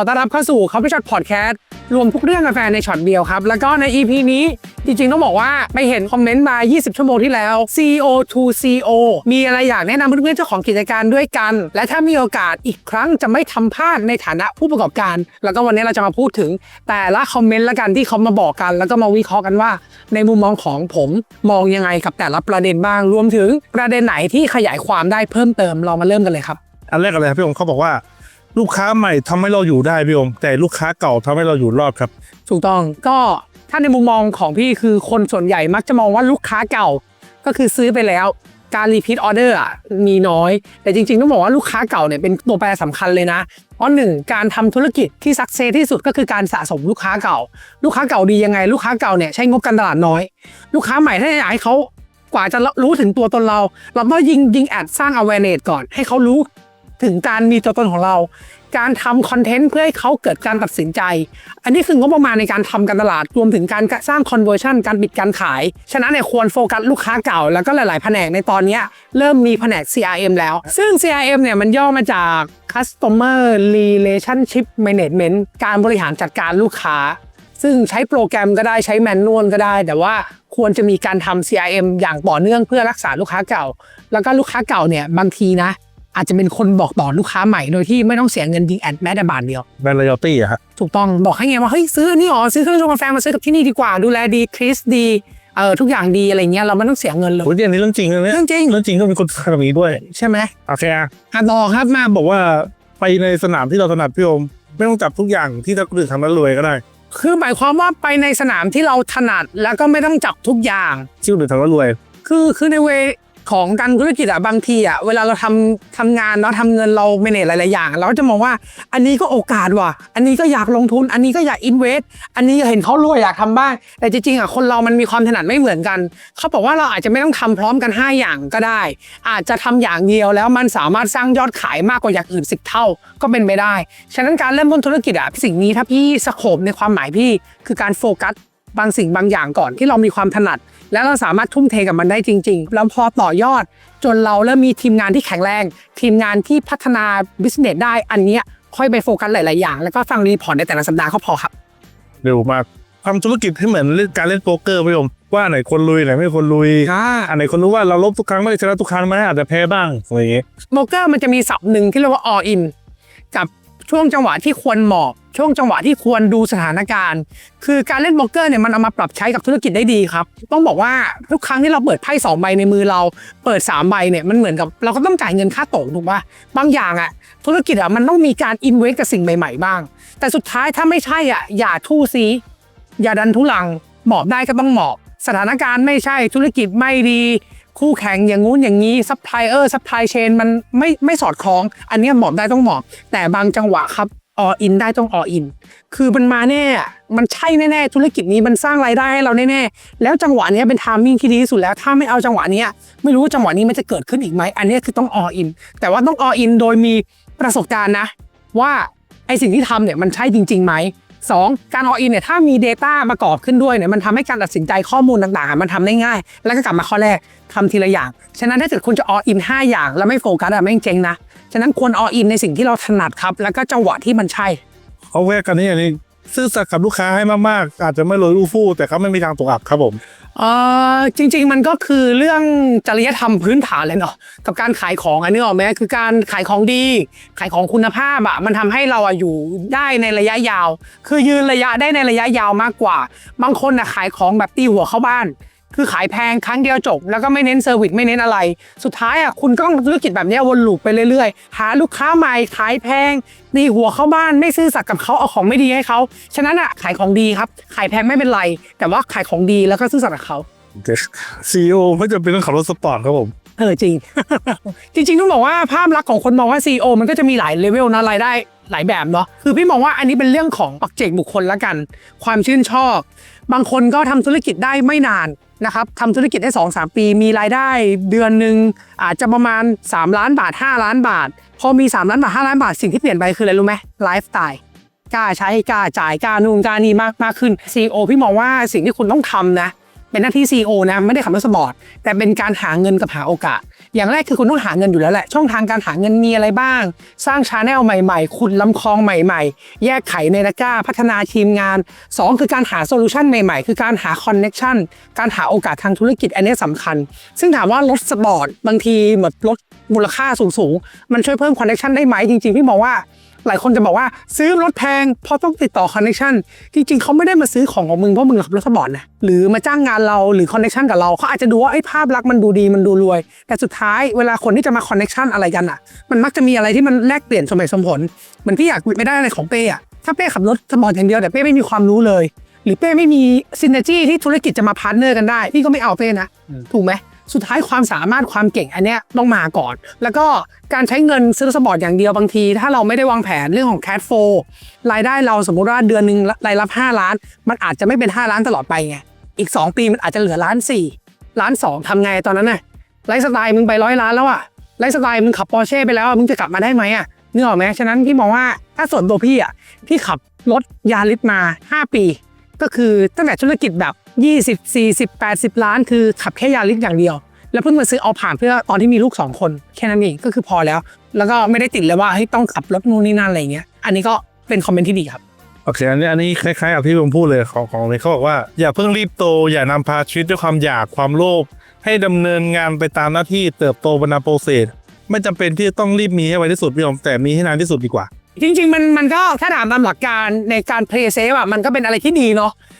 อต้อนรับเข้าสู่ Coffee Shot Podcast รวมทุกเรื่องกาแฟในช็อตเดียวครับ แล้วก็ใน EP นี้จริงๆ ต้องบอกว่าไปเห็นคอมเมนต์มา 20 ชั่วโมงที่แล้ว CEO to CEO มีอะไรอยากแนะนำเพื่อนๆเจ้าของกิจการด้วยกัน และถ้ามีโอกาสอีกครั้งจะไม่ทำพลาดในฐานะผู้ประกอบการ แล้วก็วันนี้เราจะมาพูดถึงแต่ละคอมเมนต์ละกันที่เขามาบอกกัน แล้วก็มาวิเคราะห์กันว่า ในมุมมองของผมมองยังไงกับแต่ละประเด็นบ้าง รวมถึงประเด็นไหนที่ขยายความได้เพิ่มเติมเรามาเริ่มกันเลยครับ อันแรกอะไรครับพี่องค์เขาบอกว่า ลูกค้าใหม่ทำให้เราอยู่ได้พี่องค์แต่ลูกค้าเก่าทำให้เราอยู่รอดครับ ถูกต้องก็ถ้าในมุมมองของพี่คือคนส่วนใหญ่มักจะมองว่าลูกค้าเก่าก็คือซื้อไปแล้วการรีพีทออเดอร์อะมีน้อย แต่จริงๆ ต้องบอกว่าลูกค้าเก่าเนี่ยเป็นตัวแปรสำคัญเลยนะเพราะหนึ่งการทำธุรกิจที่สักเซที่สุดก็คือการสะสมลูกค้าเก่า ลูกค้าเก่าดียังไง ลูกค้าเก่าเนี่ยใช้งบการตลาดน้อย ลูกค้าใหม่ถ้าอยากให้เขากว่าจะรู้ถึงตัวตนเรา เราต้องยิงยิงแอดสร้าง awareness ก่อนให้เขารู้ ถึงการมีตัวตนของเรา การทำคอนเทนต์เพื่อให้เขาเกิดการตัดสินใจ อันนี้คืองบประมาณในการทำการตลาดรวมถึงการสร้าง conversion การปิดการขาย ฉะนั้นเนี่ยควรโฟกัสลูกค้าเก่า แล้วก็หลาย ๆ แผนกในตอนนี้เริ่มมีแผนก CRM แล้ว ซึ่ง CRM เนี่ยมันย่อมาจาก Customer Relationship Management การบริหารจัดการลูกค้า ซึ่งใช้โปรแกรมก็ได้ใช้แมนนวลก็ได้ แต่ว่าควรจะมีการทำ CRM อย่างต่อเนื่องเพื่อรักษาลูกค้าเก่า แล้วก็ลูกค้าเก่าเนี่ยบางทีนะ อาจจะเป็นคนบอกต่อลูกค้าใหม่โดยที่ไม่ต้องเสียเงินยิงแอดแม้แต่บาทเดียวแบรนด์รอยัลตี้อะฮะถูกต้องบอกให้ไงว่าเฮ้ยซื้ออันนี่อ๋อซื้อเครื่องชงกาแฟมาซื้อกับที่นี่ดีกว่าดูแลดีคริสดีเออทุกอย่างดีอะไรเงี้ยเราไม่ต้องเสียเงินเลยโอ้ยอันนี้เรื่องจริงนะเนี่ยเรื่องจริงเรื่องจริงก็มีคนทำแบบนี้ด้วย ใช่ไหมโอเคอะอะต่อครับมาบอกว่าไปในสนามที่เราถนัดพี่องค์ไม่ต้องจับทุกอย่างที่ถ้าคนอื่นทำแล้วรวยก็ได้คือหมายความว่าไปในสนามที่เราถนัดแล้วก็ไม่ต้องจับทุกอย่างที่คนอื่นทำแล้วรวย คือคือในเว ของการธุรกิจอะบางทีอะเวลาเราทำทำงานเนาะทำเงินเราเมเนจหลายๆอย่าง เราก็จะมองว่าอันนี้ก็โอกาสว่ะ อันนี้ก็อยากลงทุน อันนี้ก็อยากอินเวสต์อันนี้เห็นเขารวยอยากทำบ้าง แต่จริงๆอะคนเรามันมีความถนัดไม่เหมือนกัน เขาบอกว่าเราอาจจะไม่ต้องทำพร้อมกัน 5 อย่างก็ได้ อาจจะทำอย่างเดียวแล้วมันสามารถสร้างยอดขายมากกว่าอย่างอื่น10เท่าก็เป็นไปได้ ฉะนั้นการเริ่มต้นธุรกิจอะสิ่งนี้ถ้าพี่สโคบในความหมายพี่คือการโฟกัส บางสิ่งบางอย่างก่อนที่เรามีความถนัด แล้วเราสามารถทุ่มเทกับมันได้จริงๆ แล้วพอต่อยอด จนเราเริ่มมีทีมงานที่แข็งแรง ทีมงานที่พัฒนาบิสเนสได้อันเนี้ยค่อยไปโฟกัสหลายๆอย่าง แล้วก็ฟังรีพอร์ตในแต่ละสัปดาห์ก็พอครับเร็วมากทำธุรกิจให้เหมือนเล่นการเล่นโป๊กเกอร์พี่องค์ว่าไหนคนลุยไหนไม่คนลุยอันไหนคนรู้ว่าเราลบทุกครั้งไม่ได้ชนะทุกครั้งไหมอาจจะแพ้บ้างอะไรอย่างเงี้ยโมเกอร์มันจะมีศัพท์หนึ่งที่เรียกว่า all in กับช่วงจังหวะที่ควรหมอบ ช่วงจังหวะที่ควรดูสถานการณ์ คือการเล่นโมเกอร์เนี่ยมันเอามาปรับใช้กับธุรกิจได้ดีครับ ต้องบอกว่าทุกครั้งที่เราเปิดไพ่สองใบในมือเรา เปิดสามใบเนี่ยมันเหมือนกับเราก็ต้องจ่ายเงินค่าต๊ะถูกป่ะบางอย่างอะธุรกิจอะมันต้องมีการอินเวสกับสิ่งใหม่ ๆ บ้าง แต่สุดท้ายถ้าไม่ใช่อะอย่าทู่ซีอย่าดันทุลังหมอบได้ก็ต้องหมอบ สถานการณ์ไม่ใช่ธุรกิจไม่ดีคู่แข่งอย่างงู้นอย่างนี้ซัพพลายเออร์ซัพพลายเชนมันไม่ไม่สอดคล้อง อันนี้หมอบได้ต้องหมอบ แต่บางจังหวะครับ ออินได้ต้องออิน คือมันมาแน่ มันใช่แน่ๆ ธุรกิจนี้มันสร้างรายได้ให้เราแน่ๆ แล้วจังหวะนี้เป็นทามมิ่งที่ดีที่สุดแล้ว ถ้าไม่เอาจังหวะนี้ไม่รู้ว่าจังหวะนี้มันจะเกิดขึ้นอีกไหม อันนี้คือต้องออิน แต่ว่าต้องออินโดยมีประสบการณ์นะ ว่าไอสิ่งที่ทำเนี่ยมันใช่จริงๆไหม สองการออินเนี่ยถ้ามี Data ประกอบขึ้นด้วยเนี่ยมันทำให้การตัดสินใจข้อมูลต่างๆ มันทำได้ง่าย แล้วก็กลับมาข้อแรกทำทีละอย่าง ฉะนั้นถ้าเกิดคุณจะออิน5 อย่าง แล้วไม่โฟกัสอะไม่งเจ๊งนะ ฉะนั้นควรออินในสิ่งที่เราถนัดครับ แล้วก็จังหวะที่มันใช่เอาแวกกันนี่อันนี้ ซื่อสัตย์กับลูกค้าให้มากๆ อาจจะไม่รวยรูฟู่แต่เขาไม่มีทางตกอับครับผมเออจริง ๆ มันก็คือเรื่องจริยธรรมพื้นฐานเลยเนาะกับการขายของอันนี้ออกไหมคือการขายของดี ขายของคุณภาพอะมันทำให้เราอะอยู่ได้ในระยะยาว คือยืนระยะได้ในระยะยาวมากกว่า บางคนอะขายของแบบตีหัวเข้าบ้าน คือขายแพงครั้งเดียวจบ แล้วก็ไม่เน้นเซอร์วิสไม่เน้นอะไร สุดท้ายอะคุณก็ต้องธุรกิจแบบเนี้ยวนลูปไปเรื่อยๆ หาลูกค้าใหม่ขายแพงตีหัวเข้าบ้านไม่ซื่อสัตย์กับเขาเอาของไม่ดีให้เขาฉะนั้นอะขายของดีครับ ขายแพงไม่เป็นไร แต่ว่าขายของดีแล้วก็ซื่อสัตย์กับเขาซีโอไม่จำเป็นต้องขับรถสปอร์ตครับผมเออจริง จริงๆต้องบอกว่าภาพลักษณ์ของคนมองว่า CEO มันก็จะมีหลายเลเวลนะรายได้หลายแบบเนาะคือพี่มองว่าอันนี้เป็นเรื่องของปักเจกบุคคลละกัน ความชื่นชอบ บางคนก็ทำธุรกิจได้ไม่นานนะครับทำธุรกิจได้2อสปี มีรายได้เดือนหนึ่งอาจจะประมาณ 3 ล้านบาท 5 ล้านบาท พอมี 3 ล้านบาท 5 ล้านบาท สิ่งที่เปลี่ยนไปคืออะไรรู้ไหมไลฟ์สไตล์กล้าใช้กล้าจ่ายกล้านู่นกล้านี่มากมากขึ้น CEO พี่มองว่าสิ่งที่คุณต้องทำนะ เป็นหน้าที่ CEO นะ ไม่ได้ขับรถสปอร์ตแต่เป็นการหาเงินกับหาโอกาส อย่างแรกคือคุณต้องหาเงินอยู่แล้วแหละ ช่องทางการหาเงินมีอะไรบ้าง สร้างชาแนลใหม่ๆ คุณลำคลองใหม่ๆ แยกไขในตะกร้า พัฒนาทีมงาน 2 คือการหาโซลูชันใหม่ๆ คือการหาคอนเน็ชันการหาโอกาสทางธุรกิจอันนี้สำคัญ ซึ่งถามว่ารถสปอร์ตบางทีเหมือนรถมูลค่าสูงๆ มันช่วยเพิ่มคอนเน็ชันได้ไหมจริงๆพี่มองว่า หลายคนจะบอกว่าซื้อรถแพงเพราะต้องติดต่อคอนเนคชันจริงๆ เขาไม่ได้มาซื้อของของมึงเพราะมึงขับรถสปอร์ตนะหรือมาจ้างงานเราหรือคอนเนคชันกับเราเขาอาจจะดูว่าไอ้ยภาพลักษณ์มันดูดีมันดูรวย แต่สุดท้ายเวลาคนที่จะมาคอนเนคชันอะไรกันอะ มันมักจะมีอะไรที่มันแลกเปลี่ยนสมัยสมผลเหมือนพี่อยากไม่ได้อะไรของเป้อะถ้าเป้ขับรถสปอร์ตอย่างเดียวแต่เป้ไม่มีความรู้เลย หรือเป้ไม่มีซินเนจี้ที่ธุรกิจจะมาพาร์ทเนอร์กันได้พี่ก็ไม่เอาเป้นะถูกไหม สุดท้ายความสามารถความเก่งอันเนี้ยต้องมาก่อน แล้วก็การใช้เงินซื้อสปอร์ตอย่างเดียวบางที ถ้าเราไม่ได้วางแผนเรื่องของแคดโฟรายได้เราสมมุติว่าเดือนหนึ่งรายรับ 5 ล้าน มันอาจจะไม่เป็น 5 ล้านตลอดไปไงอีก 2 ปีมันอาจจะเหลือล้านสี่ล้านสองทำไงตอนนั้นน่ะไลฟ์สไตล์มึงไปร้อยล้านแล้วอะไลฟ์สไตล์มึงขับปอร์เช่ไปแล้วมึงจะกลับมาได้ไหมอะนึกออกไหมฉะนั้นพี่มองว่าถ้าส่วนตัวพี่อะพี่ขับรถยาริสมา 5 ปี ก็คือตั้งแต่ธุรกิจแบบ 20 40 80 ล้าน คือขับแค่ยาริสอย่างเดียว แล้วเพิ่งมาซื้อเอาผ่านเพื่อตอนที่มีลูก 2 คน แค่นั้นเองก็คือพอแล้ว แล้วก็ไม่ได้ติดเลยว่าให้ยต้องขับรถนู่นนี่นั่นอะไรเงี้ยอันนี้ก็เป็นคอมเมนต์ที่ดีครับโอเคอันนี้อันนี้คล้ายๆกับที่ผมพูดเลยของของเลยเขาบอกว่าอย่าเพิ่งรีบโต อย่านำพาชีวิตด้วยความอยากความโลภให้ดำเนินงานไปตามหน้าที่เติบโตบรรณาโปรเซสไม่จำเป็นที่จะต้องรีบมีให้ไวที่สุดพี่ผมแต่มีให้นานที่สุดดีกว่า จริง ๆ มันมันก็ถ้าถามตามหลักการในการเพลย์เซฟอะมันก็เป็นอะไรที่ดีเนาะเอ่อ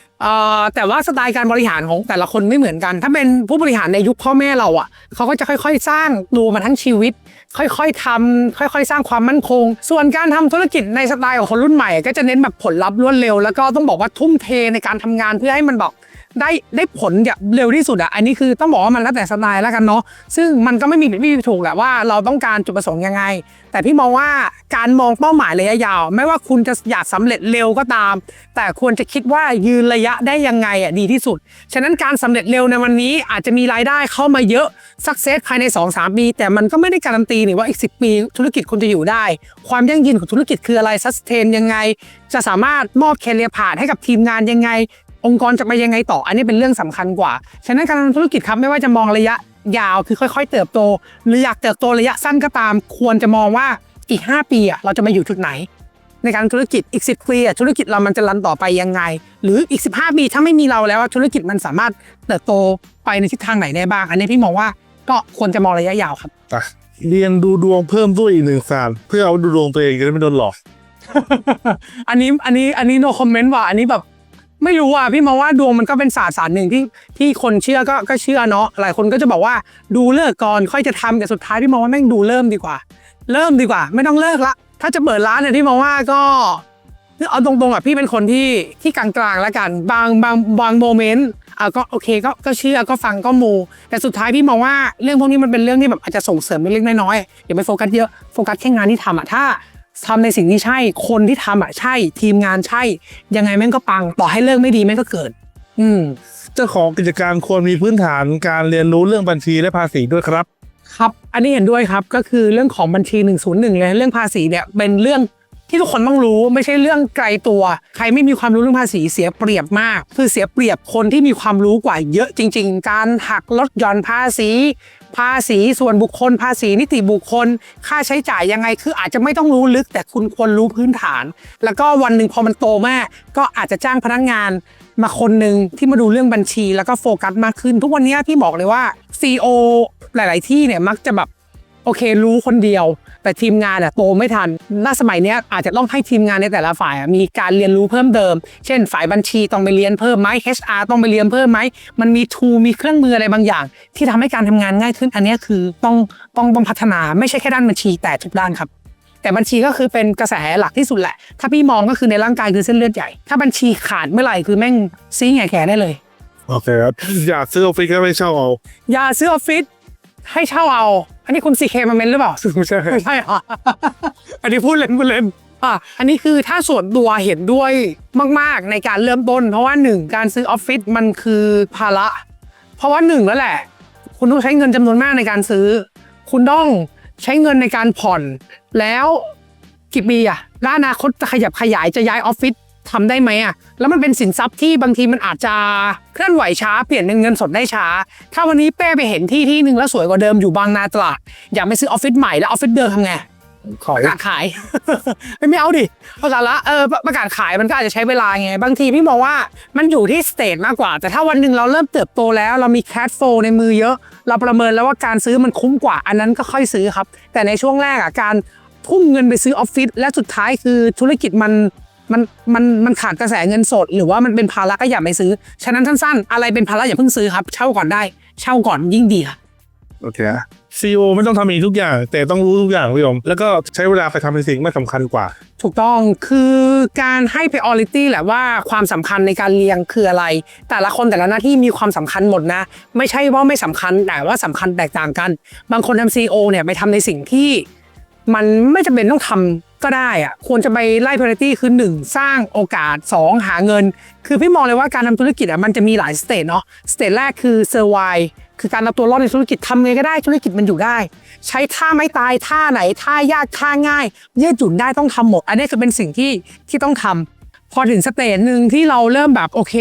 แต่ว่าสไตล์การบริหารของแต่ละคนไม่เหมือนกัน ถ้าเป็นผู้บริหารในยุคพ่อแม่เราอะเขาก็จะค่อย ๆ สร้างดูมาทั้งชีวิต ค่อยๆทำค่อย ๆ สร้างความมั่นคง ส่วนการทำธุรกิจในสไตล์ของคนรุ่นใหม่ ก็จะเน้นแบบผลลัพธ์รวดเร็ว แล้วก็ต้องบอกว่าทุ่มเทในการทำงานเพื่อให้มันบอก ได้ได้ผลอย่างเร็วที่สุดอะอันนี้คือต้องบอกว่ามันแล้วแต่สไตล์แล้วกันเนาะซึ่งมันก็ไม่มีผิดไม่มีถูกแหละว่าเราต้องการจุดประสงค์ยังไง แต่พี่มองว่าการมองเป้าหมายระยะยาว ไม่ว่าคุณจะอยากสำเร็จเร็วก็ตาม แต่ควรจะคิดว่ายืนระยะได้ยังไงอะดีที่สุด ฉะนั้นการสำเร็จเร็วในวันนี้อาจจะมีรายได้เข้ามาเยอะสักเซสภายใน 2-3 ปี แต่มันก็ไม่ได้การันตีนี่ว่าอีก 10 ปีธุรกิจคุณจะอยู่ได้ ความยั่งยืนของธุรกิจคืออะไรซัสเทนยังไง จะสามารถมอบแคเรียผ่านให้กับทีมงานยังไง องค์กรจะไปยังไงต่อ อันนี้เป็นเรื่องสำคัญกว่า ฉะนั้นการทำธุรกิจครับไม่ว่าจะมองระยะยาวคือค่อย ๆ เติบโต หรืออยากเติบโตระยะสั้นก็ตาม ควรจะมองว่าอีก 5 ปีอะเราจะมาอยู่จุดไหน ในการธุรกิจอีก 10ปีอะธุรกิจเรามันจะรันต่อไปยังไง หรืออีก 15 ปีถ้าไม่มีเราแล้วอะธุรกิจมันสามารถเติบโตไปในทิศทางไหนได้บ้าง อันนี้พี่มองว่าก็ควรจะมองระยะยาวครับอะเรียนดูดวงเพิ่มด้วยอีกหนึ่งศาสตร์เพื่อเอาดูดวงตัวเองจะได้ไม่โดนหลอกอันนี้อันนี้อันนี้ no comment ว่ะอันนี้แบบ ไม่รู้อะพี่มองว่าดวงมันก็เป็นศาสตร์ศาสตร์หนึ่งที่ที่คนเชื่อก็ก็เชื่อเนาะหลายคนก็จะบอกว่าดูเลิกก่อนค่อยจะทำแต่สุดท้ายพี่มองว่าแม่งดูเริ่มดีกว่า เริ่มดีกว่า ไม่ต้องเลิกละ ถ้าจะเปิดร้านเนี่ยพี่มองว่าก็เอาตรงๆอะพี่เป็นคนที่ที่กลางๆแล้วกันบางบางบางโมเมนต์อะก็โอเคก็ก็เชื่อก็ฟังก็มู แต่สุดท้ายพี่มองว่าเรื่องพวกนี้มันเป็นเรื่องที่แบบอาจจะส่งเสริมเล็กๆน้อยๆอย่าไปโฟกัสเยอะโฟกัสแค่งานที่ทำอะถ้า ทำในสิ่งที่ใช่คนที่ทำอะใช่ ทีมงานใช่ ยังไงแม่งก็ปังต่อให้เลิกไม่ดีแม่งก็เกิด อืมเจ้าของกิจการควรมีพื้นฐานการเรียนรู้เรื่องบัญชีและภาษีด้วยครับ ครับ อันนี้เห็นด้วยครับก็คือเรื่องของบัญชี 101เลยเรื่องภาษีเนี่ยเป็นเรื่องที่ทุกคนต้องรู้ไม่ใช่เรื่องไกลตัว ใครไม่มีความรู้เรื่องภาษีเสียเปรียบมาก คือเสียเปรียบคนที่มีความรู้กว่าเยอะจริง ๆ การหักลดหย่อนภาษี ภาษีส่วนบุคคล ภาษีนิติบุคคล ค่าใช้จ่ายยังไงคืออาจจะไม่ต้องรู้ลึก แต่คุณควรรู้พื้นฐาน แล้วก็วันหนึ่งพอมันโตมากก็อาจจะจ้างพนักงานมาคนหนึ่งที่มาดูเรื่องบัญชีแล้วก็โฟกัสมากขึ้น ทุกวันนี้พี่บอกเลยว่า CEO หลาย ๆ ที่เนี่ยมักจะแบบ โอเค รู้คนเดียว แต่ทีมงานอะโตไม่ทันณสมัยเนี้ยอาจจะต้องให้ทีมงานในแต่ละฝ่ายอะมีการเรียนรู้เพิ่มเติม เช่น ฝ่ายบัญชีต้องไปเรียนเพิ่มไหม HR ต้องไปเรียนเพิ่มไหม มันมีทูมีเครื่องมืออะไรบางอย่าง ที่ทำให้การทำงานง่ายขึ้น อันเนี้ยคือต้องต้องต้องพัฒนาไม่ใช่แค่ด้านบัญชีแต่ทุกด้านครับแต่บัญชีก็คือเป็นกระแสหลักที่สุดแหละ ถ้าพี่มองก็คือในร่างกายคือเส้นเลือดใหญ่ ถ้าบัญชีขาดเมื่อไหร่คือแม่งซีแง่แขได้เลย โอเคครับ อยากซื้อออฟฟิศก็ไม่เช่าเอา อย่าซื้อออฟฟิศให้เช่าเอาอั นนี้คุณซีเคมาเมนหรือเปล่าไม่ใช่ไม่ใช่อะอันนี้พูดเล่นพูดเล่นอะอันนี้คือถ้าส่วนตัวเห็นด้วยมาก ๆ ในการเริ่มต้น เพราะว่าหนึ่งการซื้อออฟฟิศมันคือภาระ เพราะว่าหนึ่งแล้วแหละ คุณต้องใช้เงินจำนวนมากในการซื้อ คุณต้องใช้เงินในการผ่อน แล้วกี่ปีอะแล้วอนาคตจะขยับขยายจะย้ายออฟฟิศ ทำได้ไหมอะ แล้วมันเป็นสินทรัพย์ที่บางทีมันอาจจะเคลื่อนไหวช้าเปลี่ยนเป็นเงินสดได้ช้า ถ้าวันนี้เป้ไปเห็นที่ที่หนึ่งแล้วสวยกว่าเดิมอยู่บางนาตราด อยากไปซื้อออฟฟิศใหม่แล้วออฟฟิศเดิมทำไงขอประกาศขายไม่เอาดิประกาศละเออประกาศขายมันก็อาจจะใช้เวลาไง บางทีพี่มองว่ามันอยู่ที่สเตจมากกว่า แต่ถ้าวันหนึ่งเราเริ่มเติบโตแล้ว เรามีแค h โฟในมือเยอะ เราประเมินแล้วว่าการซื้อมันคุ้มกว่า อันนั้นก็ค่อยซื้อครับ แต่ในช่วงแรกอะการทุ่มเงินไปซื้อออฟฟิศและสุดท้ายคือธุรกิจมัน มันมันมันขาดกระแสเงินสด หรือว่ามันเป็นภาระก็อย่าไปซื้อ ฉะนั้นสั้นๆ อะไรเป็นภาระอย่าเพิ่งซื้อครับ เช่าก่อนได้ เช่าก่อนยิ่งดีครับโอเคซีโอไม่ต้องทำเองทุกอย่าง แต่ต้องรู้ทุกอย่างพี่ผมแล้วก็ใช้เวลาไปทำในสิ่งไม่สำคัญกว่า ถูกต้องคือการให้ priority แหละว่าความสำคัญในการเรียงคืออะไร แต่ละคนแต่ละหน้าที่มีความสำคัญหมดนะ ไม่ใช่ว่าไม่สำคัญแต่ว่าสำคัญแตกต่างกัน บางคนทำ CEO เนี่ยไปทำในสิ่งที่ มันไม่จำเป็นต้องทำก็ได้อะควรจะไปไล่ priority คือ 1 สร้างโอกาส 2 หาเงิน คือพี่มองเลยว่าการทำธุรกิจอะมันจะมีหลายสเตจเนาะสเตจแรกคือ survive คือการเอาตัวรอดในธุรกิจทำไงก็ได้ธุรกิจมันอยู่ได้ ใช้ท่าไม่ตายท่าไหนท่ายากท่าง่ายยืดหยุ่นได้ต้องทำหมด อันนี้จะเป็นสิ่งที่ที่ต้องทำพอถึงสเตจหนึ่งที่เราเริ่มแบบโอเค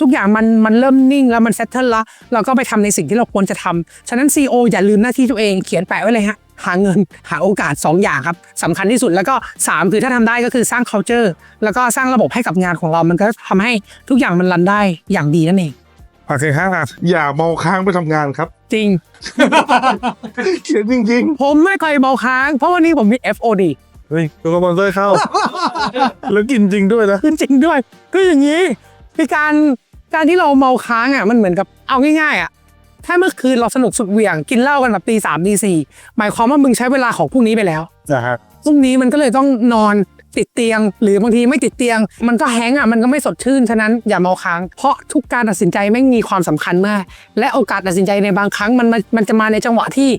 ทุกอย่างมันมันเริ่มนิ่งแล้วมันเซตเทิลแล้วเราก็ไปทำในสิ่งที่เราควรจะทำฉะนั้น CEO อย่าลืมหน้าที่ตัวเองเขียนแปะไว้เลยฮะ หาเงินหาโอกาส 2 อย่างครับสำคัญที่สุดแล้วก็ 3 คือถ้าทำได้ก็คือสร้าง culture แล้วก็สร้างระบบให้กับงานของเรา มันก็ทำให้ทุกอย่างมันรันได้อย่างดีนั่นเองโอเคครับอย่าเมาค้างไปทำงานครับ จริงเขียนจริงผมไม่เคยเมาค้าง เพราะวันนี้ผมมี FOD ๆเฮ้ยตัวกระบอนเซอร์เข้า แล้วกินจริงด้วยนะขึ้นจริงด้วยก็อย่างนี้คือการการที่เราเมาค้างอะมันเหมือนกับเอาง่ายๆอะ ถ้าเมื่อคืนเราสนุกสุดเหวี่ยงกินเหล้ากันแบบตีสามตีสี่หมายความว่ามึงใช้เวลาของพรุ่งนี้ไปแล้วนะฮะพรุ่งนี้มันก็เลยต้องนอนติดเตียง หรือบางทีไม่ติดเตียง มันก็แห้งก์อะมันก็ไม่สดชื่นฉะนั้นอย่าเมาค้าง เพราะทุกการตัดสินใจไม่งมีความสำคัญมาก และโอกาสตัดสินใจในบางครั้งมันมามันจะมาในจังหวะที่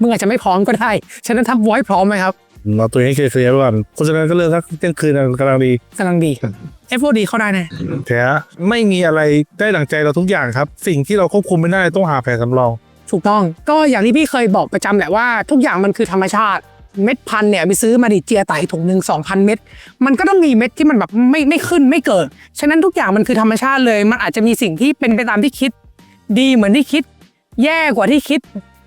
มึงอาจจะไม่พร้อมก็ได้ฉะนั้นทำไว้พร้อมไหมครับ เราตัวเองเคลียร์ๆไว้ก่อนเพราะฉะนั้นก็เลือกสักเที่ยงคืนกำลังดีกำลังดี FOD เข้าได้แน่แท้ไม่มีอะไรได้ดั่งใจเราทุกอย่างครับ สิ่งที่เราควบคุมไม่ได้ต้องหาแผนสำรอง ถูกต้องก็อย่างที่พี่เคยบอกประจำแหละว่าทุกอย่างมันคือธรรมชาติเม็ดพันธุ์เนี่ยไปซื้อมาดิเจียไต่ถุงหนึ่งสองพันเม็ดมันก็ต้องมีเม็ดที่มันแบบไม่ไม่ขึ้นไม่เกิด ฉะนั้นทุกอย่างมันคือธรรมชาติเลย มันอาจจะมีสิ่งที่เป็นไปตามที่คิด ดีเหมือนที่คิด แย่กว่าที่คิด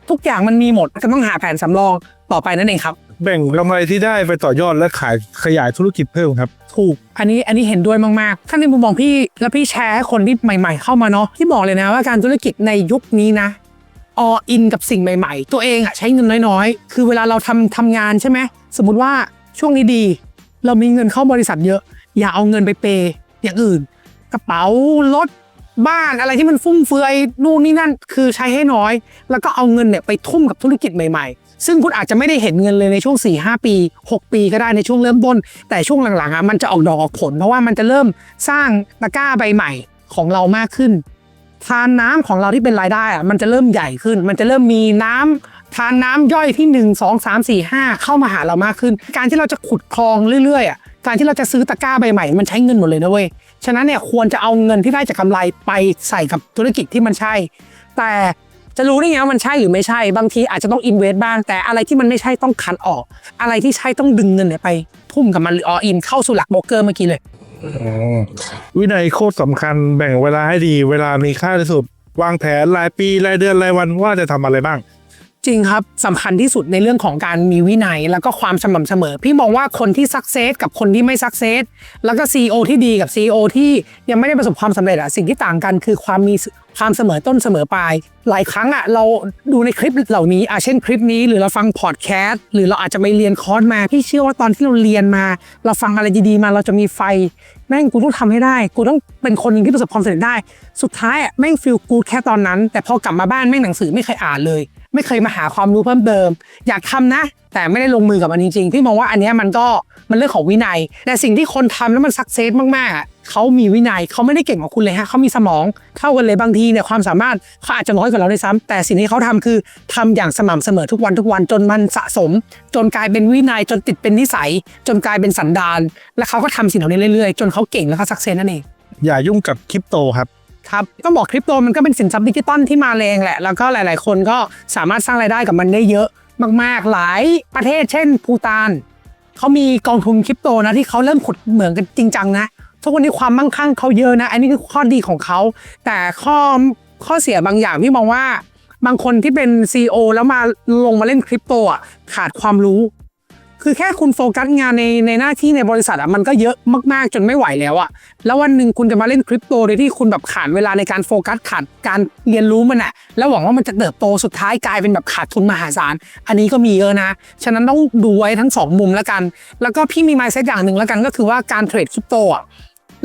ทุกอย่างมันมีหมดก็ต้องหาแผนสำรองต่อไปนั่นเองครับ แบ่งกำไรที่ได้ไปต่อยอดและขายขยายธุรกิจเพิ่มครับ ถูก อันนี้อันนี้เห็นด้วยมากๆถ้าในมุมมองพี่แล้วพี่แชร์ให้คนที่ใหม่ ๆ เข้ามาเนาะที่บอกเลยนะว่าการธุรกิจในยุคนี้นะออินกับสิ่งใหม่ ๆ ตัวเองอะใช้เงินน้อยๆ คือเวลาเราทำทำงานใช่ไหมสมมุติว่าช่วงนี้ดี เรามีเงินเข้าบริษัทเยอะ อย่าเอาเงินไปเปย์อย่างอื่น กระเป๋ารถ บ้านอะไรที่มันฟุ่มเฟือยนู่นนี่นั่นคือใช้ให้น้อย แล้วก็เอาเงินเนี่ยไปทุ่มกับธุรกิจใหม่ๆ ซึ่งคุณอาจจะไม่ได้เห็นเงินเลยในช่วง 4 5 ปี 6 ปีก็ได้ในช่วงเริ่มต้น แต่ช่วงหลังๆอะมันจะออกดอกออกผล เพราะว่ามันจะเริ่มสร้างตะกร้าใบใหม่ของเรามากขึ้น ทานน้ำของเราที่เป็นรายได้อะมันจะเริ่มใหญ่ขึ้น มันจะเริ่มมีน้ำทานน้ำย่อยที่ 1 2 3 4 5 เข้ามาหาเรามากขึ้น การที่เราจะขุดคลองเรื่อยๆอะการที่เราจะซื้อตะกร้าใบใหม่ มันใช้เงินหมดเลยนะเว้ย ฉะนั้นเนี่ยควรจะเอาเงินที่ได้จากกำไรไปใส่กับธุรกิจที่มันใช่ แต่จะรู้ได้ไงว่ามันใช่หรือไม่ใช่ บางทีอาจจะต้องอินเวสต์บ้าง แต่อะไรที่มันไม่ใช่ต้องคัดออก อะไรที่ใช่ต้องดึงเงินเนี่ยไปทุ่มกับมันหรือออินเข้าสู่หลักโบรกเกอร์เมื่อกี้เลยวินัยโคตรสำคัญแบ่งเวลาให้ดี เวลามีค่าที่สุด วางแผนรายปีรายเดือนรายวันว่าจะทำอะไรบ้าง จริงครับสำคัญที่สุดในเรื่องของการมีวินัย แล้วก็ความสม่ำเสมอ พี่มองว่าคนที่สักเซสกับคนที่ไม่สักเซสแล้วก็ CEO ที่ดีกับ CEO ที่ยังไม่ได้ประสบความสำเร็จอะสิ่งที่ต่างกันคือความมีความเสมอต้นเสมอปลาย หลายครั้งอะเราดูในคลิปเหล่านี้อะเช่นคลิปนี้ หรือเราฟังพอดแคสต์หรือเราอาจจะไปเรียนคอร์สมาพี่เชื่อว่าตอนที่เราเรียนมา เราฟังอะไรดีๆมาเราจะมีไฟแม่งกูต้องทำให้ได้ กูต้องเป็นคนหนึ่งที่ประสบความสำเร็จได้ สุดท้ายอะแม่งฟีลกูแค่ตอนนั้น แต่พอกลับมาบ้านแม่งหนังสือไม่เคยอ่านเลย ไม่เคยมาหาความรู้เพิ่มเติม อยากทำนะ แต่ไม่ได้ลงมือกับมันจริงๆพี่มองว่าอันนี้มันก็มันเรื่องของวินัย แต่สิ่งที่คนทำแล้วมันสักเซสมากๆเขามีวินัยเขาไม่ได้เก่งกว่าคุณเลยฮะเขามีสมองเท่ากันเลยบางทีเนี่ยความสามารถเขาอาจจะน้อยกว่าเราด้วยซ้ำแต่สิ่งที่เขาทำคือทำอย่างสม่ำเสมอทุกวันทุกวันจนมันสะสม จนกลายเป็นวินัยจนติดเป็นนิสัย จนกลายเป็นสันดาน และเขาก็ทำสิ่งเหล่านี้เรื่อยๆ จนเขาเก่งแล้วเขาสักเซสนั่นเองอย่ายุ่งกับคริปโตครับ ครับต้องบอกคริปโตมันก็เป็นสินทรัพย์ดิจิตอลที่มาแรงแหละ แล้วก็หลาย ๆ คนก็สามารถสร้างรายได้กับมันได้เยอะมาก ๆ หลายประเทศเช่นภูตานเขามีกองทุนคริปโตนะที่เขาเริ่มขุดเหมืองกันจริงจังนะทุกวันนี้ความมั่งคั่งเขาเยอะนะ อันนี้คือข้อดีของเขา แต่ข้อข้อเสียบางอย่างพี่มองว่า บางคนที่เป็น CEO แล้วมาลงมาเล่นคริปโตอะขาดความรู้ คือแค่คุณโฟกัสงานในในหน้าที่ในบริษัทอะมันก็เยอะมากๆจนไม่ไหวแล้วอะแล้ววันหนึ่งคุณจะมาเล่นคริปโตโดยที่คุณแบบขาดเวลาในการโฟกัสขาดการเรียนรู้มันอะแล้วหวังว่ามันจะเติบโตสุดท้ายกลายเป็นแบบขาดทุนมหาศาล อันนี้ก็มีเยอะนะ ฉะนั้นต้องดูไว้ทั้งสองมุมแล้วกัน แล้วก็พี่มีไมซ์เซตอย่างหนึ่งแล้วกันก็คือว่าการเทรดคริปโตอะ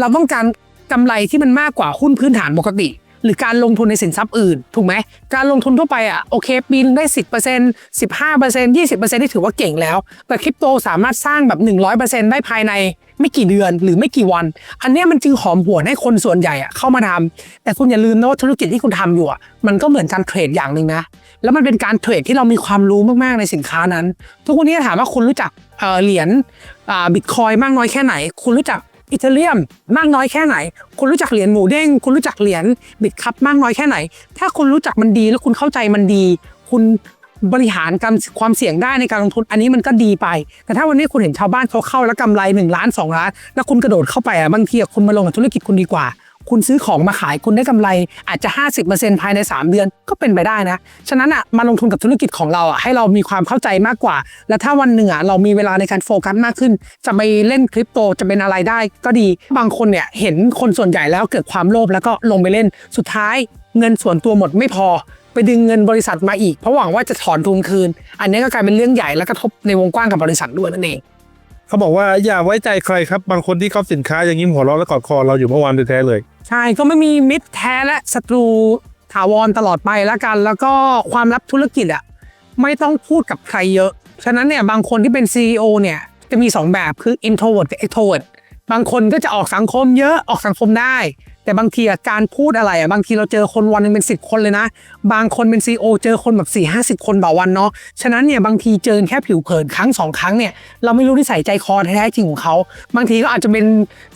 เราต้องการกำไรที่มันมากกว่าหุ้นพื้นฐานปกติ หรือการลงทุนในสินทรัพย์อื่น ถูกไหม การลงทุนทั่วไปอะโอเคปีนึงได้ 10% 15% 20%ที่ถือว่าเก่งแล้ว แต่คริปโตสามารถสร้างแบบ 100%ได้ภายในไม่กี่เดือนหรือไม่กี่วัน อันนี้มันจึงหอมหวให้คนส่วนใหญ่อะเข้ามาทำแต่คุณอย่าลืมนะว่าธุรกิจที่คุณทำอยู่อะมันก็เหมือนการเทรดอย่างหนึ่งนะ แล้วมันเป็นการเทรดที่เรามีความรู้มากๆในสินค้านั้น ทุกวันนี้ถามว่าคุณรู้จักเหรียญบิตคอยมากน้อยแค่ไหน คุณรู้จัก อิตาเลียมมากน้อยแค่ไหน คุณรู้จักเหรียญหมูเด้ง คุณรู้จักเหรียญบิตคัพมากน้อยแค่ไหน ถ้าคุณรู้จักมันดีแล้วคุณเข้าใจมันดี คุณบริหารการความเสี่ยงได้ในการลงทุนอันนี้มันก็ดีไป แต่ถ้าวันนี้คุณเห็นชาวบ้านเขาเข้าแล้วกำไร1ล้าน2ล้าน แล้วคุณกระโดดเข้าไปอะบางทีอะคุณมาลงกับธุรกิจคุณดีกว่า คุณซื้อของมาขายคุณได้กำไรอาจจะ 50%ภายใน 3 เดือนก็เป็นไปได้นะ ฉะนั้นอะมาลงทุนกับธุรกิจของเราอะให้เรามีความเข้าใจมากกว่า และถ้าวันหนึ่งอะเรามีเวลาในการโฟกัสมากขึ้น จะไปเล่นคริปโตจะเป็นอะไรได้ก็ดีบางคนเนี่ยเห็นคนส่วนใหญ่แล้วเกิดความโลภแล้วก็ลงไปเล่นสุดท้าย เงินส่วนตัวหมดไม่พอไปดึงเงินบริษัทมาอีก เพราะหวังว่าจะถอนทุนคืน อันนี้ก็กลายเป็นเรื่องใหญ่และกระทบในวงกว้างกับบริษัทด้วยนั่นเองเขาบอกว่าอย่าไว้ใจใครครับบางคนที่เขาสินค้าอย่างนี้หัวเราะและกอดคอเราอยู่เมื่อวานแท้ๆเลย ใช่ก็ไม่มีมิตรแท้และศัตรูถาวรตลอดไปแล้วกัน แล้วก็ความลับธุรกิจอะไม่ต้องพูดกับใครเยอะ ฉะนั้นเนี่ยบางคนที่เป็น CEO เนี่ยจะมี 2 แบบคือ introvert กับ extrovert บางคนก็จะออกสังคมเยอะออกสังคมได้ แต่บางทีอะการพูดอะไรอะบางทีเราเจอคนวันหนึงเป็นสิบคนเลยนะ บางคนเป็น CEO เจอคนแบบ4ี่ห้าสิบคนต่อวันเนาะฉะนั้นเนี่ยบางทีเจอแค่ผิวเผินครั้งสองครั้งเนี่ยเราไม่รู้นิสัยใจคอแท้จริงของเขาบางทีก็อาจจะเป็น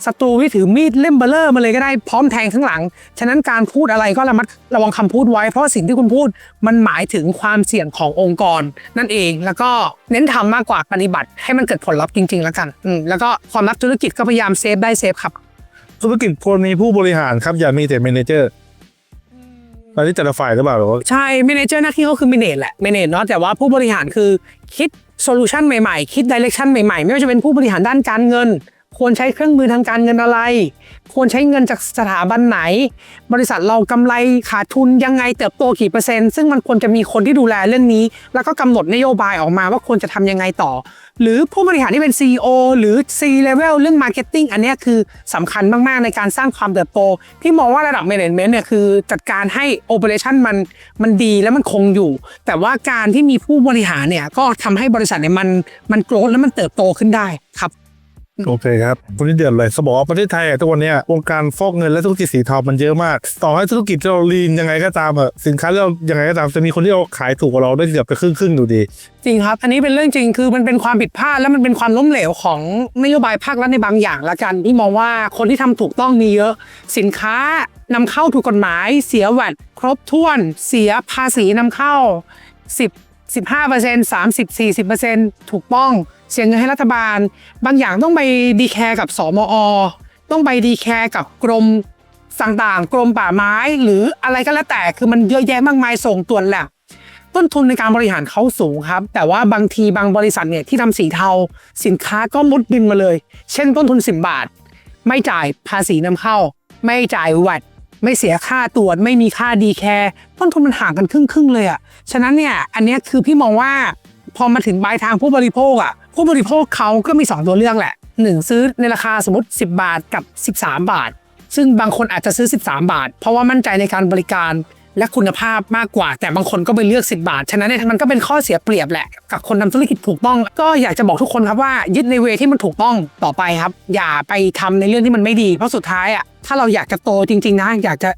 ศัตรูที่ถือมีดเล่มเบลเลอร์มาเลยก็ได้พร้อมแทงข้างหลัง ฉะนั้นการพูดอะไรก็ระมัดระวังคำพูดไว้ เพราะสิ่งที่คุณพูดมันหมายถึงความเสี่ยงขององค์กร นั่นเองแล้วก็เน้นทำมากกว่าปฏิบัติ ให้มันเกิดผลลัพธ์จริงๆแล้วกันอืมแล้วก็ความลับธุรกิจก็พยายามเซฟได้เซฟครับ ธุรกิจควรมีผู้บริหารครับอย่ามีแต่เมเนเจอร์อันนี้แต่ละฝ่ายหรือเปล่าหรือว่าใช่เมเนเจอร์หน้าที่ก็คือ m ม n น g e แหละ m ม n น g e เนาะแต่ว่าผู้บริหารคือคิดโซลูชันใหม่ๆ คิดดิเรกชันใหม่ๆ ไม่ว่าจะเป็นผู้บริหารด้านการเงิน ควรใช้เครื่องมือทางการเงินอะไร ควรใช้เงินจากสถาบันไหน บริษัทเรากำไรขาดทุนยังไงเติบโตกี่เปอร์เซ็นต์ ซึ่งมันควรจะมีคนที่ดูแลเรื่องนี้ แล้วก็กำหนดนโยบายออกมาว่าควรจะทำยังไงต่อ หรือผู้บริหารที่เป็น CEO หรือ C level เรื่อง Marketing อันนี้คือสำคัญมาก ๆ ในการสร้างความเติบโตที่มองว่าระดับ Management เนี่ยคือจัดการให้ Operation มันมันดีและมันคงอยู่ แต่ว่าการที่มีผู้บริหารเนี่ยก็ทำให้บริษัทเนี่ยมันมันโกรธและมันเติบโตขึ้นได้ครับ โอเคครับคนนี้เดือดเลยเขาบอกว่าประเทศไทยอะทุกวันนี้วงการฟอกเงินและธุรกิจสีเทามันเยอะมาก ต่อให้ธุรกิจเราลีนยังไงก็ตามอะสินค้าเรายังไงก็ตามจะมีคนที่เอาขายถูกกว่าเราได้เกือบไปครึ่งครึ่งๆดูดีจริงครับ อันนี้เป็นเรื่องจริงคือมันเป็นความผิดพลาดและมันเป็นความล้มเหลวของนโยบายภาครัฐในบางอย่างละกันที่มองว่าคนที่ทำถูกต้องมีเยอะสินค้านำเข้าถูกกฎหมาย เสียแวดครบถ้วน เสียภาษีนำเข้า 10 15% 30 40%ถูกต้อง เสียเงินให้รัฐบาล บางอย่างต้องไปดีแคร์กับสมอ ต้องไปดีแคร์กับกรมต่างๆ กรมป่าไม้หรืออะไรก็แล้วแต่คือมันเยอะแยะมากมายส่งตรวจแลบต้นทุนในการบริหารเขาสูงครับ แต่ว่าบางทีบางบริษัทเนี่ยที่ทำสีเทา สินค้าก็มุดบินมาเลย เช่นต้นทุน 10 บาท ไม่จ่ายภาษีนำเข้า ไม่จ่ายแวดไม่เสียค่าตรวจ ไม่มีค่าดีแคร์ต้นทุนมันห่างกันครึ่งครึ่งๆเลยอะ่ะฉะนั้นเนี่ยอันนี้คือพี่มองว่าพอมาถึงปลายทางผู้บริโภคอะ่ะ ผู้บริโภคเขาก็มี 2 ตัวเลือกแหละหนึ่งซื้อในราคาสมมติ 10 บาทกับ 13 บาท ซึ่งบางคนอาจจะซื้อ 13 บาท เพราะว่ามั่นใจในการบริการและคุณภาพมากกว่า แต่บางคนก็ไปเลือก 10 บาท ฉะนั้นเนี่ยมันก็เป็นข้อเสียเปรียบแหละ กับคนทำธุรกิจถูกต้อง ก็อยากจะบอกทุกคนครับว่ายึดในเวที่มันถูกต้องต่อไปครับ อย่าไปทำในเรื่องที่มันไม่ดี เพราะสุดท้ายอะถ้าเราอยากจะโตจริงๆนะอยากจะ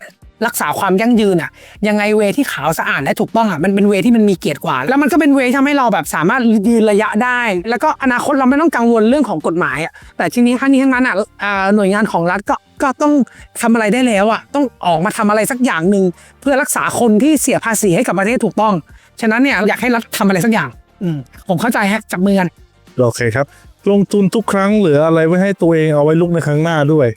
รักษาความยั่งยืนอะยังไงเวที่ขาวสะอาดและถูกต้องอะมันเป็นเวที่มันมีเกียรติกว่า แล้วมันก็เป็นเวที่ทำให้เราแบบสามารถยืนระยะได้ แล้วก็อนาคตเราไม่ต้องกังวลเรื่องของกฎหมายอะแต่ทีนี้ทั้งนี้ทั้งนั้นอะหน่วยงานของรัฐก็ก็ต้องทำอะไรได้แล้วอะต้องออกมาทำอะไรสักอย่างหนึ่งเพื่อรักษาคนที่เสียภาษีให้กับประเทศถูกต้อง ฉะนั้นเนี่ยอยากให้รัฐทำอะไรสักอย่างอืมผมเข้าใจฮะจับมือกันโอเคครับ ลงทุนทุกครั้งเหลืออะไรไว้ให้ตัวเองเอาไว้ลุกในครั้งหน้าด้วย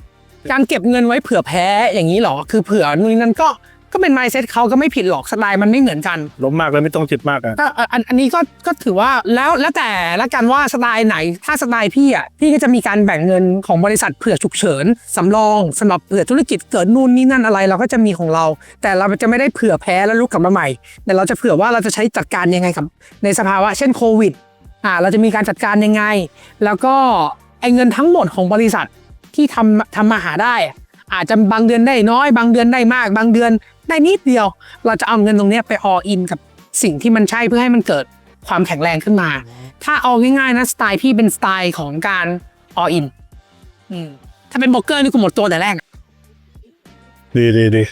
การเก็บเงินไว้เผื่อแพ้อย่างนี้เหรอ คือเผื่อนู่นนนั่นก็ก็เป็น mindset เขาก็ไม่ผิดหรอกสไตล์มันไม่เหมือนกันล้มมากแล้วไม่ต้องจิตมากอะก็เอ่ออันอันนี้ก็ก็ถือว่าแล้วแล้วแต่ละกันว่าสไตล์ไหนถ้าสไตล์พี่อะพี่ก็จะมีการแบ่งเงินของบริษัทเผื่อฉุกเฉินสำรองสำหรับเผื่อธุรกิจเกิดนู่นนี่นั่นอะไรเราก็จะมีของเรา แต่เราจะไม่ได้เผื่อแพ้แล้วลุกกลับมาใหม่ แต่เราจะเผื่อว่าเราจะใช้จัดการยังไงกับ ในสภาวะเช่นโควิดอ่าเราจะมีการจัดการยังไง แล้วก็ไอ้เงินทั้งหมดของบริษัท ที่ทำทำมาหาได้อะอาจจะบางเดือนได้น้อย บางเดือนได้มาก บางเดือนได้นิดเดียว เราจะเอาเงินตรงเนี้ยไปออินกับสิ่งที่มันใช่เพื่อให้มันเกิดความแข็งแรงขึ้นมา ถ้าเอาง่ายๆนะสไตล์พี่เป็นสไตล์ของการออินถ้าเป็นโบรกเกอร์นี่กูหมดตัวแต่แรก ดีดีดี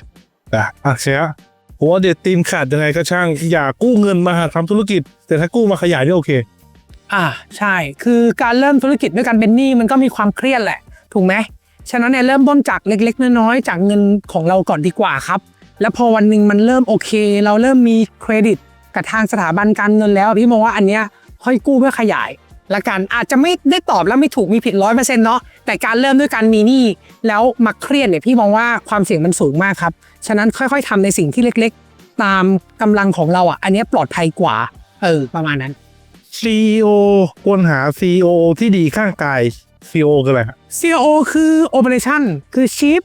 อะอะเชียผมว่าเดี๋ยวตีมขาดยังไงก็ช่าง อย่ากู้เงินมาทำธุรกิจ แต่ถ้ากู้มาขยายนี่โอเค อ่าใช่ คือการเริ่มธุรกิจด้วยการเป็นหนี้มันก็มีความเครียดแหละ ถูกไหมฉะนั้นเนี่ยเริ่มต้นจากเล็กๆ น้อยๆจากเงินของเราก่อนดีกว่าครับ แล้วพอวันหนึ่งมันเริ่มโอเค เราเริ่มมีเครดิตกับทางสถาบันการเงินแล้วพี่มองว่าอันเนี้ยค่อยกู้เพื่อขยายละกันอาจจะไม่ได้ตอบแล้วไม่ถูกมีผิดร้อยเปอร์เซ็นต์เนาะแต่การเริ่มด้วยการมีหนี้แล้วมาเครียดเนี่ยพี่มองว่าความเสี่ยงมันสูงมากครับฉะนั้นค่อย ๆทำในสิ่งที่เล็กๆ ตามกำลังของเราอะ อันเนี้ยปลอดภัยกว่า เออ ประมาณนั้น CEO ควรหา CEO ที่ดีข้างกาย CEO คืออะไรฮะ COO คือ Operation คือ Chief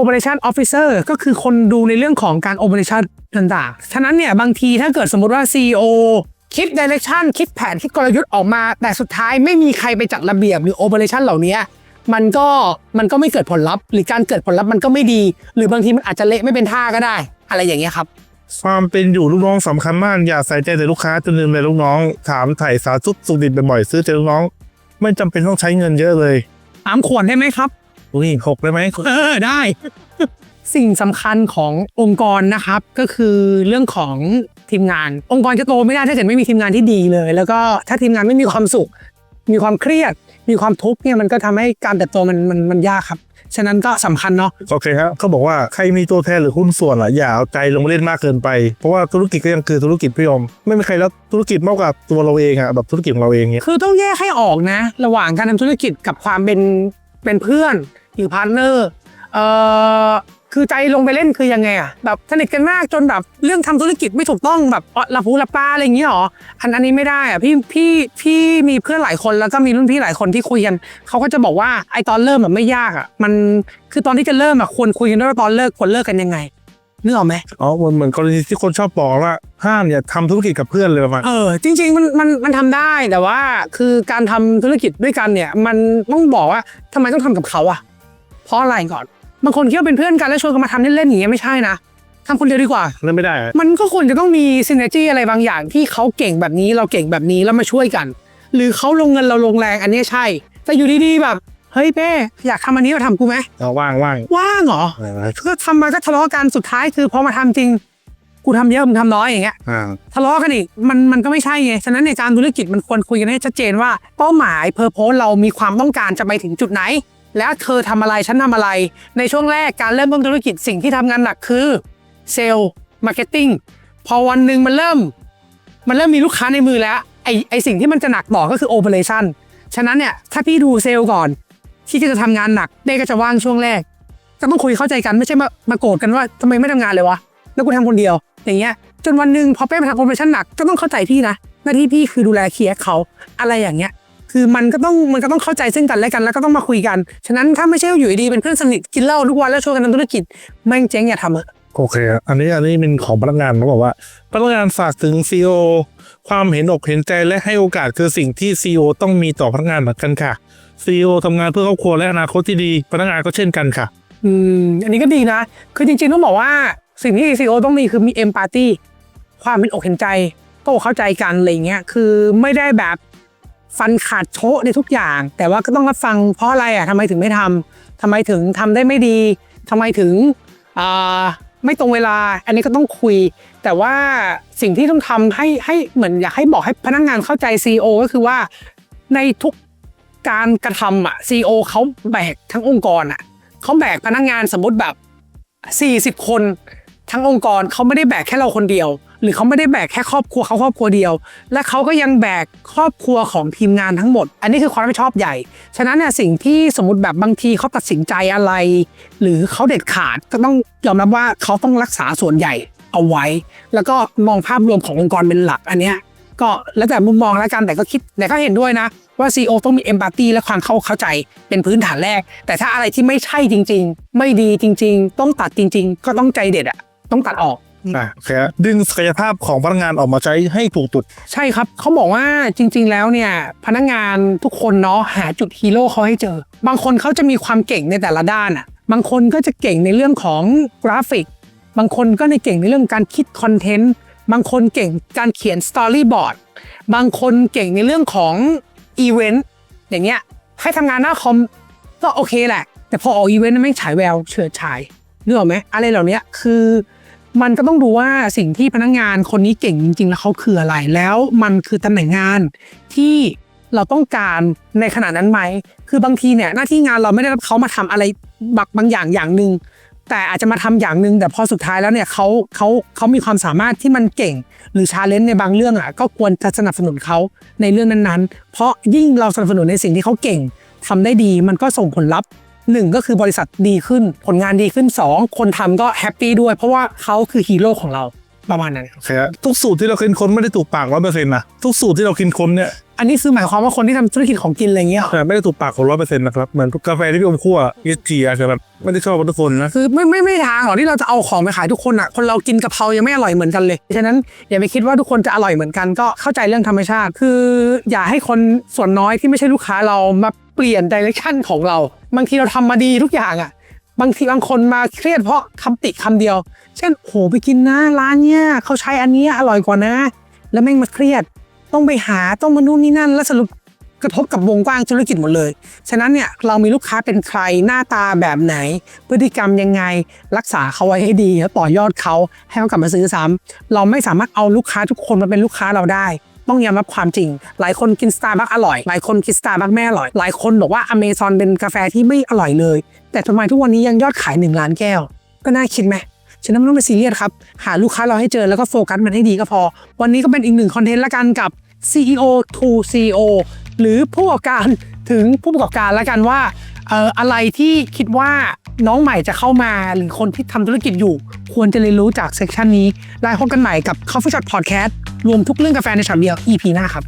Operation Officer ก็คือคนดูในเรื่องของการ Operation ต่างๆ ฉะนั้นเนี่ยบางทีถ้าเกิดสมมุติว่า CEO คิด Direction คิดแผน คิดกลยุทธ์ออกมา แต่สุดท้ายไม่มีใครไปจัดระเบียบหรือ Operation เหล่านี้มันก็มันก็ไม่เกิดผลลัพธ์ หรือการเกิดผลลัพธ์มันก็ไม่ดี หรือบางทีมันอาจจะเละไม่เป็นท่าก็ได้ อะไรอย่างเงี้ยครับความเป็นอยู่ลูกน้องสำคัญมาก อย่าใส่ใจแต่ลูกค้าจนลืมเลยลูกน้อง ถามไถ่สาธุสุขดิบบ่อยๆซื้อใจลูกน้อง ไม่จำเป็นต้องใช้เงินเยอะเลยถามขวดได้ไหมครับ อุ้ยหกได้ไหมเออได้ สิ่งสำคัญขององค์กรนะครับ ก็คือเรื่องของทีมงาน องค์กรจะโตไม่ได้ถ้าเกิดไม่มีทีมงานที่ดีเลย แล้วก็ถ้าทีมงานไม่มีความสุข มีความเครียด มีความทุกข์เนี่ยมันก็ทำให้การเติบโตมันมันมันยากครับ ฉะนั้นก็สำคัญเนาะโอเคครับเขาบอกว่าใครมีตัวแทนหรือหุ้นส่วนอะอย่าเอาใจลงไปเล่นมากเกินไป เพราะว่าธุรกิจก็ยังคือธุรกิจพี่ยมไม่มีใครแล้วธุรกิจมากกว่าตัวเราเองอะแบบธุรกิจของเราเองเนี้ยคือต้องแยกให้ออกนะ ระหว่างการทำธุรกิจกับความเป็นเป็นเพื่อนหรือพาร์ทเนอร์เอ่อ คือใจลงไปเล่นคือยังไงอะแบบสนิทกันมากจนแบบเรื่องทำธุรกิจไม่ถูกต้องแบบเอ่อหลับหูหลับตาอะไรอย่างเงี้ยหรออันอันนี้ไม่ได้อะพี่พี่พี่มีเพื่อนหลายคนแล้วก็มีรุ่นพี่หลายคนที่คุยกันเขาก็จะบอกว่าไอตอนเริ่มแบบไม่ยากอะมันคือตอนที่จะเริ่มอะควรคุยกันด้วยว่าตอนเลิกควรเลิกกันยังไงนึกออกไหมอ๋อเหมือนเหมือนกรณีที่คนชอบบอกว่าห้ามอย่าทำธุรกิจกับเพื่อนเลยประมาณเออจริง ๆ มันมันมันทำได้แต่ว่าคือการทำธุรกิจด้วยกันเนี่ย มันต้องบอกว่าทำไมต้องทำกับเขาอะเพราะอะไรก่อน บางคนคิดว่าเป็นเพื่อนกันแล้วชวนกันมาทำเล่นๆอย่างเงี้ยไม่ใช่นะทำคนเดียวดีกว่านั่นไม่ได้อะมันก็ควรจะต้องมีซินเนจีอะไรบางอย่างที่เขาเก่งแบบนี้เราเก่งแบบนี้แล้วมาช่วยกัน หรือเขาลงเงินเราลงแรงอันเนี้ยใช่ แต่อยู่ดีๆแบบเฮ้ยเป้อยากทำอันนี้มาทำกูไหมเอาว่างว่างว่างเหรอเออก็ทำมาก็ทะเลาะกันสุดท้ายคือพอมาทำจริง กูทำเยอะมึงทำน้อยอย่างเงี้ย อ่าทะเลาะกันอีกมันมันก็ไม่ใช่ไง ฉะนั้นในการธุรกิจมันควรคุยกันให้ชัดเจนว่าเป้าหมายเพอร์โพสเรามีความต้องการจะไปถึงจุดไหน แล้วเธอทำอะไรฉันทำอะไร ในช่วงแรกการเริ่มต้นธุรกิจสิ่งที่ทำงานหนักคือเซลล์มาร์เก็ตติ้งพอวันหนึ่งมันเริ่ม มันเริ่มมีลูกค้าในมือแล้วไอไอสิ่งที่มันจะหนักต่อก็คือโอเปอเรชั่นฉะนั้นเนี่ยถ้าพี่ดูเซลล์ก่อน ที่จะทำงานหนักเด้ก็จะว่างช่วงแรกก็ต้องคุยเข้าใจกันไม่ใช่มามาโกรธกันว่าทำไมไม่ทำงานเลยวะแล้วกูทำคนเดียว อย่างเงี้ยจนวันหนึ่งพอเป้ไปทำโอเปอเรชั่นหนักก็ต้องเข้าใจพี่นะหน้าที่พี่คือดูแลเคลียร์เขาอะไรอย่างเงี้ย คือมันก็ต้องมันก็ต้องเข้าใจซึ่งกันและกันแล้วก็ต้องมาคุยกัน ฉะนั้นถ้าไม่ใช่ว่าอยู่ดีๆเป็นเพื่อนสนิทกินเหล้าทุกวันแล้วชวนกันทำธุรกิจแม่งเจ๊งอย่าทำเถอะโอเคอะอันนี้อันนี้เป็นของพนักงานเขาบอกว่า พนักงานฝากถึงซีอความเห็นอกเห็นใจและให้โอกาสคือสิ่งที่ซีอต้องมีต่อพนักงานเหมือนกันค่ะซีอทำงานเพื่อครอบครัวและอนาคตที่ดี พนักงานก็เช่นกันค่ะ อืมอันนี้ก็ดีนะ คือจริงๆต้องบอกว่าสิ่งที่ซีโอต้องมีคือมีเอมพัตตีความเป็นอกเห็นใจก็เข้าใจกันอะไรเงี้ยคือไม่ได้แบบ ฟันขาดโชะในทุกอย่าง แต่ว่าก็ต้องรับฟังเพราะอะไรอะทำไมถึงไม่ทำทำไมถึงทำได้ไม่ดีทำไมถึงไม่ตรงเวลา อันนี้ก็ต้องคุย แต่ว่าสิ่งที่ต้องทำให้ให้เหมือนอยากให้บอกให้พนักงานเข้าใจ CEO ก็คือว่าในทุกการกระทำอะ CEO เขาแบกทั้งองค์กรอะเขาแบกพนักงานสมมติแบบ 40 คนทั้งองค์กรเขาไม่ได้แบกแค่เราคนเดียว หรือเขาไม่ได้แบกแค่ครอบครัวเขาครอบครัวเดียว และเขาก็ยังแบกครอบครัวของทีมงานทั้งหมด อันนี้คือความรับผิดชอบใหญ่ ฉะนั้นเนี่ยสิ่งที่สมมติแบบบางทีเขาตัดสินใจอะไร หรือเขาเด็ดขาดก็ต้องยอมรับว่าเขาต้องรักษาส่วนใหญ่เอาไว้ แล้วก็มองภาพรวมขององค์กรเป็นหลักอันเนี้ยก็แล้วแต่มุมมองแล้วกันแต่ก็คิดแต่ก็เห็นด้วยนะ ว่า CEO ต้องมีเอมพัตตีและความเข้าเข้าใจเป็นพื้นฐานแรก แต่ถ้าอะไรที่ไม่ใช่จริง ๆ ไม่ดีจริง ๆ ต้องตัดจริง ๆ ก็ต้องใจเด็ดอะต้องตัดออก อะโอเคฮะดึงศักยภาพของพนักงานออกมาใช้ให้ถูกจุด ใช่ครับเขาบอกว่าจริง ๆ แล้วเนี่ยพนักงานทุกคนเนาะหาจุดฮีโร่เขาให้เจอ บางคนเขาจะมีความเก่งในแต่ละด้านอะบางคนก็จะเก่งในเรื่องของกราฟิก บางคนก็ในเก่งในเรื่องการคิดคอนเทนต์บางคนเก่งการเขียนสตอรี่บอร์ดบางคนเก่งในเรื่องของอีเวนต์อย่างเงี้ยให้ทำงานหน้าคอมก็โอเคแหละ แต่พอออกอีเวนต์ไม่งฉายแววเฉิดฉายนึกออกไหมอะไรเหล่านี้คือ มันก็ต้องดูว่าสิ่งที่พนักงานคนนี้เก่งจริง ๆ แล้วเขาคืออะไรแล้วมันคือตำแหน่งงานที่เราต้องการในขณะนั้นไหม คือบางทีเนี่ยหน้าที่งานเราไม่ได้รับเขามาทำอะไรบักบางอย่างอย่างหนึ่งแต่อาจจะมาทำอย่างหนึ่งแต่พอสุดท้ายแล้วเนี่ยเขาเขาเขามีความสามารถที่มันเก่ง หรือชาเลนจ์ในบางเรื่องอะก็ควรจะสนับสนุนเขาในเรื่องนั้นๆ เพราะยิ่งเราสนับสนุนในสิ่งที่เขาเก่งทำได้ดีมันก็ส่งผลลัพธ์ หนึ่งก็คือบริษัทดีขึ้น ผลงานดีขึ้นสองคนทำก็แฮปปี้ด้วย เพราะว่าเขาคือฮีโร่ของเราประมาณนั้นโอเคฮะทุกสูตรที่เราคิดค้นไม่ได้ถูกปากร้อยเปอร์เซ็นต์นะทุกสูตรที่เราคิดค้นเนี่ย อันนี้คือหมายความว่าคนที่ทำธุรกิจของกินอะไรเงี้ยเหรอแต่ไม่ได้ถูกปากคนร้อยเปอร์เซ็นต์นะครับเหมือนกาแฟที่พี่อมคั่วเอสจีอะคือแบบไม่ได้ชอบทุกคนนะ คือไม่ไม่ไม่ทางหรอกที่เราจะเอาของไปขายทุกคนอะคนเรากินกะเพรายังไม่อร่อยเหมือนกันเลยฉะนั้นอย่าไปคิดว่าทุกคนจะอร่อยเหมือนกันก็เข้าใจเรื่องธรรมชาติ คือ อย่าให้คนส่วนน้อยที่ไม่ใช่ลูกค้าเรามาเปลี่ยนดิเรกชันของเรา บางทีเราทำมาดีทุกอย่างอะ บางทีบางคนมาเครียดเพราะคำติคำเดียว เช่นโหไปกินนะร้านเนี้ยเขาใช้อันเนี้ยอร่อยกว่านะ แล้วแม่งมาเครียด ต้องไปหาต้องมานู่นนี่นั่น แล้วสรุปกระทบกับวงกว้างธุรกิจหมดเลย ฉะนั้นเนี่ยเรามีลูกค้าเป็นใครหน้าตาแบบไหน พฤติกรรมยังไง รักษาเขาไว้ให้ดีแล้วต่อยอดเขาให้เขากลับมาซื้อซ้ำเราไม่สามารถเอาลูกค้าทุกคนมาเป็นลูกค้าเราได้ ต้องยอมรับความจริง หลายคนกินสตาร์บัคอร่อย หลายคนกินสตาร์บัคไม่อร่อย หลายคนบอกว่าอเมซอนเป็นกาแฟที่ไม่อร่อยเลย แต่ทำไมทุกวันนี้ยังยอดขาย1ล้านแก้ว ก็น่าคิดไหมฉะนั้นไม่ต้องไปซีเรียสครับ หาลูกค้าเราให้เจอแล้วก็โฟกัสมันให้ดีก็พอ วันนี้ก็เป็นอีกหนึ่งคอนเทนต์ละกันกับ CEO to CEO หรือผู้ประกอบการถึงผู้ประกอบการแล้วกันว่าอะไรที่คิดว่าน้องใหม่จะเข้ามาหรือคนที่ทำธุรกิจอยู่ ควรจะเรียนรู้จากเซสชันนี้ไลน์พบกันใหม่กับ Coffee Shot Podcast รวมทุกเรื่องกาแฟในฉากเดียว EP หน้าครับ